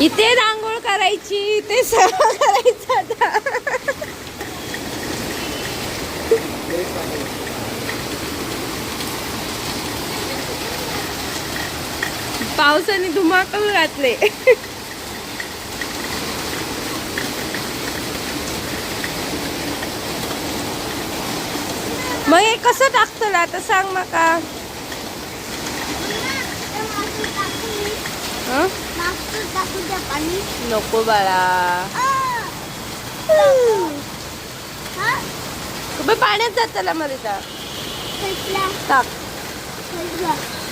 इथे रांगोळ करायची इथे सगळं करायचं आता. पावसाने धुमाकूळ घातले. मग हे कसं टाकतं आता सांग नका नको बाळा. उभे पाण्यात जात त्याला मध्ये जा टाक.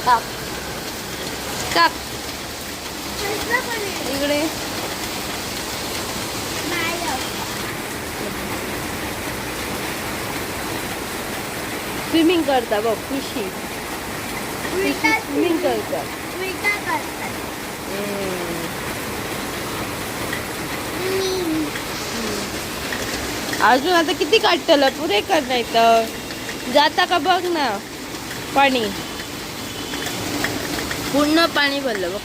टाक. टाक. इकडे. स्विमिंग करता बघ खुशी. स्विमिंग करता. हम्म. अजून आता किती काढतलं? पुरे कर नाही तर जाता का बघ ना. पाणी. पूर्ण पाणी भरलं बघ.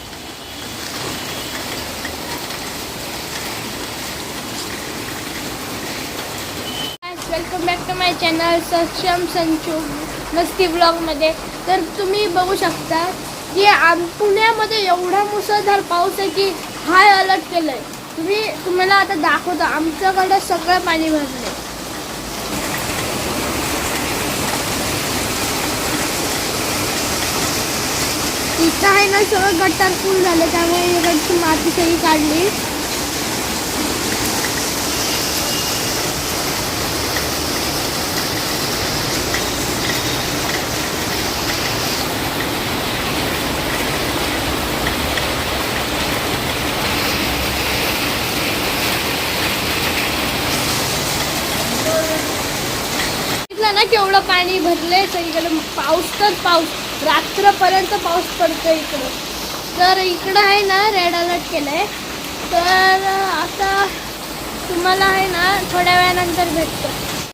Welcome back to my channel Saksham Sanchu मस्ती ब्लॉगमध्ये तर तुम्ही बघू शकता की आम पुण्यामध्ये एवढा मुसळधार पाऊस आहे की हाय अलर्ट केलं आहे तुम्ही तुम्हाला आता दाखवतो आमच्याकडे सगळं पाणी भरलं इथं आहे ना सगळं गट्टार फुल झालं त्यामुळे इकडची माती सगळी काढली. बघितलं ना केवढं पाणी भरलंय सगळीकडे पाऊस तर पाऊस. रात्रपर्यंत पाऊस पडतोय इकडं. तर इकडं आहे ना रेड अलर्ट केलंय. तर आता तुम्हाला आहे ना थोड्या वेळानंतर भेटतो.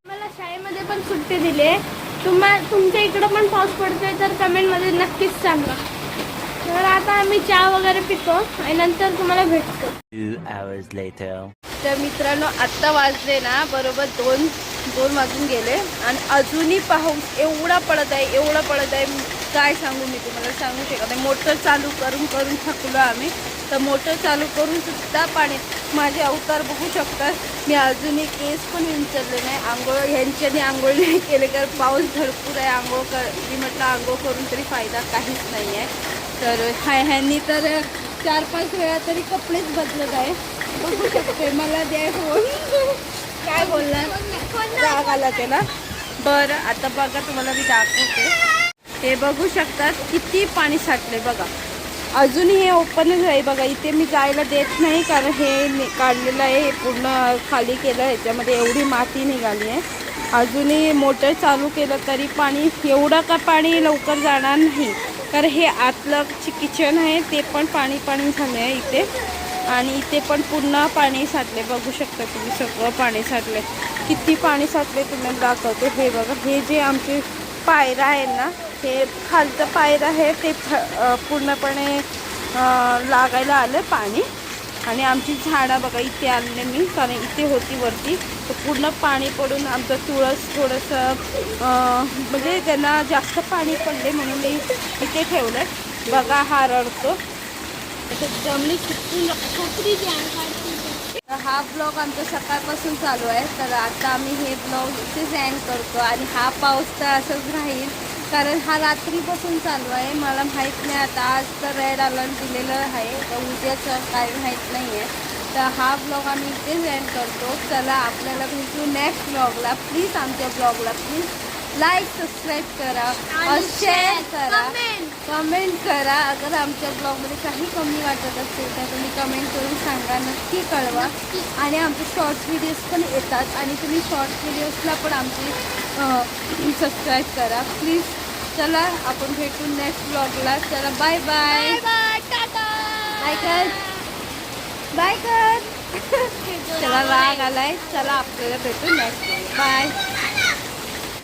मला शाळेमध्ये पण सुट्टी दिली आहे. तुम्हा तुमच्या इकडं पण पाऊस पडतोय तर कमेंटमध्ये नक्कीच सांगा. तर आता आम्ही चहा वगैरे पितो आणि नंतर तुम्हाला भेटतो. Two hours later. तर मित्रांनो आत्ता वाजले ना बरोबर दोन दोन वाजून गेले आणि अजूनही पाऊस एवढा पडत आहे एवढा पडत आहे. काय सांगू मी तुम्हाला? सांगू शकत नाही. मोटर चालू करून करून थकलो आम्ही. तर मोटर चालू करून सुद्धा पाणी माझे अवतार बघू शकतात. मी अजूनही केस पण विंचरले नाही. आंघोळ ह्यांच्यानी आंघोळ नाही केले तर पाऊस भरपूर आहे. आंघोळ कर मी म्हटलं आंघोळ करून तरी फायदा काहीच नाही आहे. तर हाय ह्यांनी तर चार पाच वेळा तरी कपडेच बदलत आहे. बघू शकते. मला द्या फोन काय बोलणार राग आला त्याला बरं आता बघा तुम्हाला मी दाखवते. हे बघू शकतात किती पाणी साठले बघा. अजूनही हे ओपनच आहे बघा. इथे मी जायला देत नाही कारण हे नि- काढलेलं आहे हे पूर्ण खाली केलं ह्याच्यामध्ये एवढी माती निघाली आहे. अजूनही मोटर चालू केलं तरी पाणी एवढं का पाणी लवकर जाणार नाही. कारण हे आतलं किचन आहे ते पण पाणी पाणी झालं आहे इथे. आणि इथे पण पुन्हा पाणी साठले. बघू शकता तुम्ही सगळं पाणी साठले. किती पाणी साठले तुम्हाला दाखवते. हे बघा हे जे आमचे पायरा आहे ना हे खालचं पायरा आहे ते पूर्णपणे लागायला आलं पाणी. आणि आमची झाडं बघा इथे आणले मी कारण इथे होती वरती. तर पूर्ण पाणी पडून आमचं तुळस थोडंसं म्हणजे त्यांना जास्त पाणी पडले म्हणून मी इथे ठेवलं बघा हा रडतो. जमली. तर हा ब्लॉग आमचा सकाळपासून चालू आहे. तर आता आम्ही हे ब्लॉग इथेच एंड करतो आणि हा पाऊस तर असंच राहील. कारण हा रात्रीपासून चालू आहे. मला माहीत नाही आता आज तर रेड अलर्ट दिलेलं आहे. तर उद्याचं काय माहीत नाही आहे तर हा ब्लॉग आम्ही इथेच एंड करतो. चला आपल्याला भेटू नेक्स्ट ब्लॉगला प्लीज आमच्या ब्लॉगला प्लीज लाईक सबस्क्राईब करा. शेअर करा. कमेंट करा. अगर आमच्या ब्लॉगमध्ये काही कमी वाटत असेल तर तुम्ही कमेंट करून सांगा. नक्की कळवा. आणि आमचे शॉर्ट्स व्हिडिओज पण येतात. आणि तुम्ही शॉर्ट्स व्हिडिओजला पण आमची सबस्क्राईब करा. प्लीज चला आपण भेटू नेक्स्ट ब्लॉगला चला बाय बाय बाय कर बाय कर चला राग आलाय. चला आपल्याला भेटू नेक्स्ट बाय